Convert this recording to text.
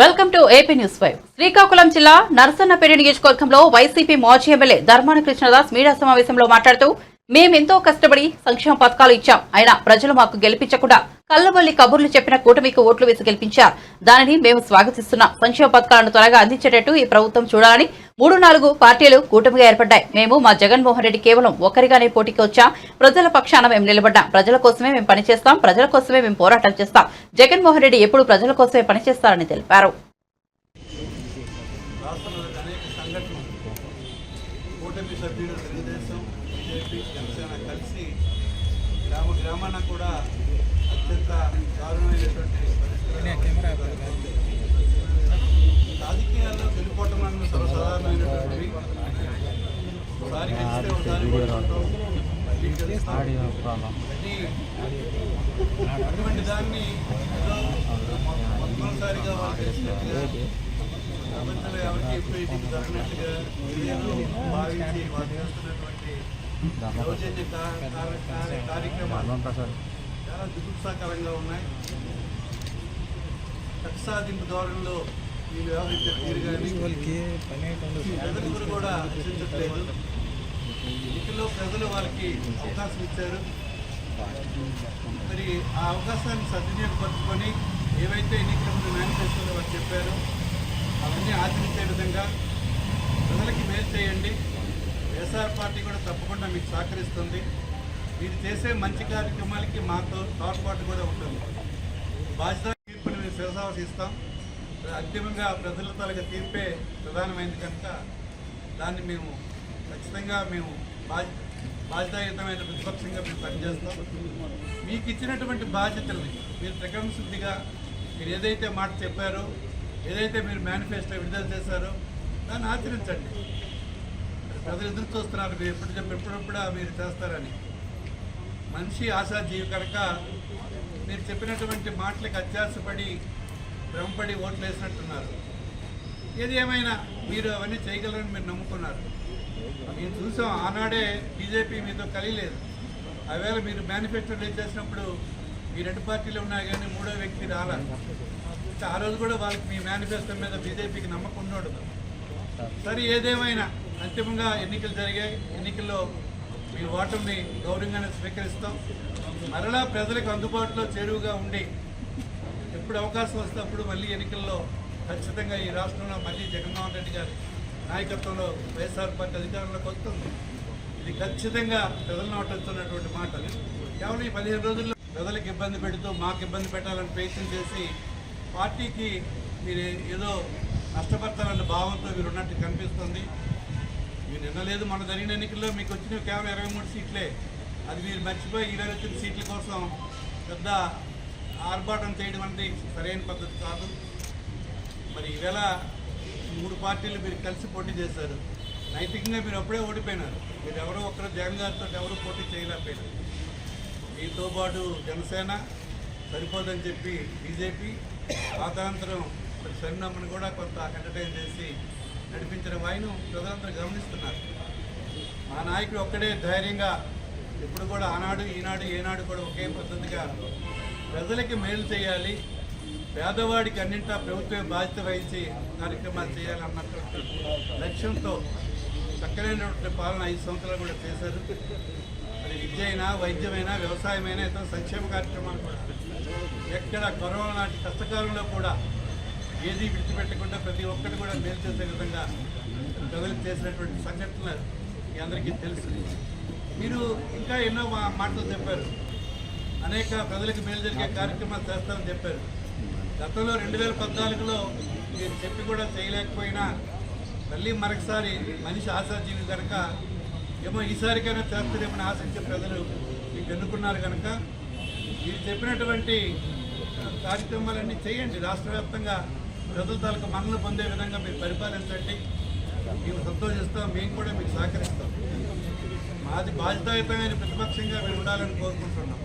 Welcome to AP news five Srikakulam జిల్లా నరసన్నపేట నియోజకవర్గంలో YCP మాజీ ఎమ్మెల్యే ధర్మాన కృష్ణదాస్ మీడియా సమావేశంలో మాట్లాడుతూ మేమెంతో కష్టపడి సంక్షేమ పథకాలు ఇచ్చాం. అయినా ప్రజలు మాకు గెలిపించకుండా కళ్ళబల్లి కబుర్లు చెప్పిన కూటమికి ఓట్లు వేసి గెలిపించారు. దానిని మేము స్వాగతిస్తున్నాం. సంక్షేమ పథకాలను త్వరగా అందించేటట్టు ఈ ప్రభుత్వం చూడాలని మూడు నాలుగు పార్టీలు కూటమిగా ఏర్పడ్డాయి. మేము మా జగన్మోహన్ రెడ్డి కేవలం ఒక్కరిగానే పోటీకి వచ్చాం. ప్రజల పక్షాన మేము నిలబడ్డాం. ప్రజల కోసమే మేము పనిచేస్తాం. ప్రజల కోసమే మేము పోరాటం చేస్తాం. జగన్మోహన్ రెడ్డి ఎప్పుడు ప్రజల కోసమే పనిచేస్తారని తెలిపారు. గ్రామ గ్రామాన కూడా అత్యంత దారుణమైనటువంటి పరిస్థితులు అటువంటి దాన్ని ఏదో ప్రపంచంలో ఎవరికి ఎప్పుడు ఇది భావించి చేస్తున్నటువంటి దౌర్జన్య కార్యక్రమాలు చాలా దుగుత్సాకరంగా ఉన్నాయి కక్ష సాధింపు ధోరణిలో వీళ్ళు వ్యవహరించే కానీ కూడా రక్షించట్లేదు ఎన్నికల్లో ప్రజలు వాళ్ళకి అవకాశం ఇచ్చారు. మరి ఆ అవకాశాన్ని సద్వినియోగపరుచుకొని ఏవైతే ఎన్నికల ముందు మేనిఫెస్టోలో వారు చెప్పారో అవన్నీ ఆచరించే విధంగా ప్రజలకి మేలు చేయండి. వైఎస్ఆర్ పార్టీ కూడా తప్పకుండా మీకు సహకరిస్తుంది. మీరు చేసే మంచి కార్యక్రమాలకి మాతో తోడ్పాటు కూడా ఉంటుంది. బాధ్యత తీర్పుని మేము శిరసావసిస్తాం. అంతిమంగా ప్రజల తలగా తీర్పే ప్రధానమైంది కనుక దాన్ని మేము ఖచ్చితంగా మేము బాధ్యతాయుతమైన ప్రతిపక్షంగా మేము పనిచేస్తాం. మీకు ఇచ్చినటువంటి బాధ్యతల్ని మీరు ప్రకటన శుద్ధిగా మీరు ఏదైతే మాట చెప్పారో ఏదైతే మీరు మేనిఫెస్టో విడుదల చేశారో దాన్ని ఆచరించండి. ప్రజలు ఎదురు చూస్తున్నారు మీరు ఎప్పుడు చెప్పి ఎప్పుడప్పుడు మీరు చేస్తారని. మనిషి ఆశాజీవి కనుక మీరు చెప్పినటువంటి మాటలకు అత్యాసపడి భ్రమపడి ఓట్లు వేసినట్టున్నారు ఏది ఏమైనా మీరు అవన్నీ చేయగలరని మీరు నమ్ముకున్నారు. నేను చూసాం ఆనాడే బీజేపీ మీతో కలియలేదు. ఆవేళ మీరు మేనిఫెస్టో రిలీజ్ చేసినప్పుడు మీ రెండు పార్టీలు ఉన్నాయి కానీ మూడో వ్యక్తి రాలా? ఆ రోజు కూడా వాళ్ళకి మీ మేనిఫెస్టో మీద బీజేపీకి నమ్మకం ఉన్నాడు సరే ఏదేమైనా అంతిమంగా ఎన్నికలు జరిగాయి. ఎన్నికల్లో మీ ఓటమిని గౌరవంగానే స్వీకరిస్తాం. మరలా ప్రజలకు అందుబాటులో చేరువుగా ఉండి ఎప్పుడు అవకాశం వస్తే అప్పుడు మళ్ళీ ఎన్నికల్లో ఖచ్చితంగా ఈ రాష్ట్రంలో మళ్ళీ జగన్మోహన్ రెడ్డి గారి నాయకత్వంలో వైఎస్ఆర్ పార్టీ అధికారంలోకి వస్తుంది. ఇది ఖచ్చితంగా ప్రజల నోట వస్తున్నటువంటి మాట కేవలం ఈ పదిహేను రోజుల్లో ప్రజలకు ఇబ్బంది పెడుతూ మాకు ఇబ్బంది పెట్టాలని ప్రయత్నం చేసి పార్టీకి మీరు ఏదో నష్టపడతారన్న భావంతో మీరు ఉన్నట్టు కనిపిస్తుంది. మీరు నిన్నలేదు మన జరిగిన ఎన్నికల్లో మీకు వచ్చిన కేవలం ఇరవై మూడు సీట్లే. అది మీరు మర్చిపోయి ఇరవై వచ్చిన సీట్ల కోసం పెద్ద ఆర్భాటం చేయడం అనేది సరైన పద్ధతి కాదు. మరి ఈవేళ మూడు పార్టీలు మీరు కలిసి పోటీ చేశారు. నైతికంగా మీరు అప్పుడే ఓడిపోయినారు. మీరు ఎవరో ఒకరు జగన్ గారితో ఎవరు పోటీ చేయలేకపోయినారు. మీతో పాటు జనసేన సరిపోదని చెప్పి బీజేపీ స్వాతంత్రం మరి సరినమ్మని కూడా కొంత ఎంటర్టైన్ చేసి నడిపించిన వాయిను ప్రజలందరూ గమనిస్తున్నారు. మా నాయకుడు ఒక్కడే ధైర్యంగా ఇప్పుడు కూడా ఆనాడు ఈనాడు ఏనాడు కూడా ఒకే పద్ధతిగా ప్రజలకి మేలు చేయాలి. పేదవాడికి అన్నింటా ప్రభుత్వం బాధ్యత వహించి కార్యక్రమాలు చేయాలన్నటువంటి లక్ష్యంతో చక్కనైనటువంటి పాలన ఐదు సంవత్సరాలు కూడా చేశారు. అది విద్య అయినా వైద్యమైనా వ్యవసాయమైనా ఇతర సంక్షేమ కార్యక్రమాలు కూడా. ఎక్కడ కరోనా లాంటి కష్టకాలంలో కూడా ఏది విడిచిపెట్టకుండా ప్రతి ఒక్కటి కూడా మేలు చేసే విధంగా ప్రజలు చేసినటువంటి సంఘటన మీ అందరికీ తెలుసు. మీరు ఇంకా ఎన్నో మా- మాటలు చెప్పారు. అనేక ప్రజలకు మేలు జరిగే కార్యక్రమాలు చేస్తామని చెప్పారు. గతంలో రెండు వేల పద్నాలుగులో మీరు చెప్పి కూడా చేయలేకపోయినా మళ్ళీ మరొకసారి మనిషి ఆశాజీవి కనుక ఏమో ఈసారికైనా చేస్తారేమని ఆశించే ప్రజలు మీకు ఎన్నుకున్నారు కనుక మీరు చెప్పినటువంటి కార్యక్రమాలన్నీ చేయండి. రాష్ట్ర వ్యాప్తంగా ప్రజల తాలూకు మన్నలు పొందే విధంగా మీరు పరిపాలించండి. మేము సంతోషిస్తాం మేము కూడా మీకు సహకరిస్తాం. మాది బాధ్యతాయుతమైన ప్రతిపక్షంగా మీరు ఉండాలని కోరుకుంటున్నాం.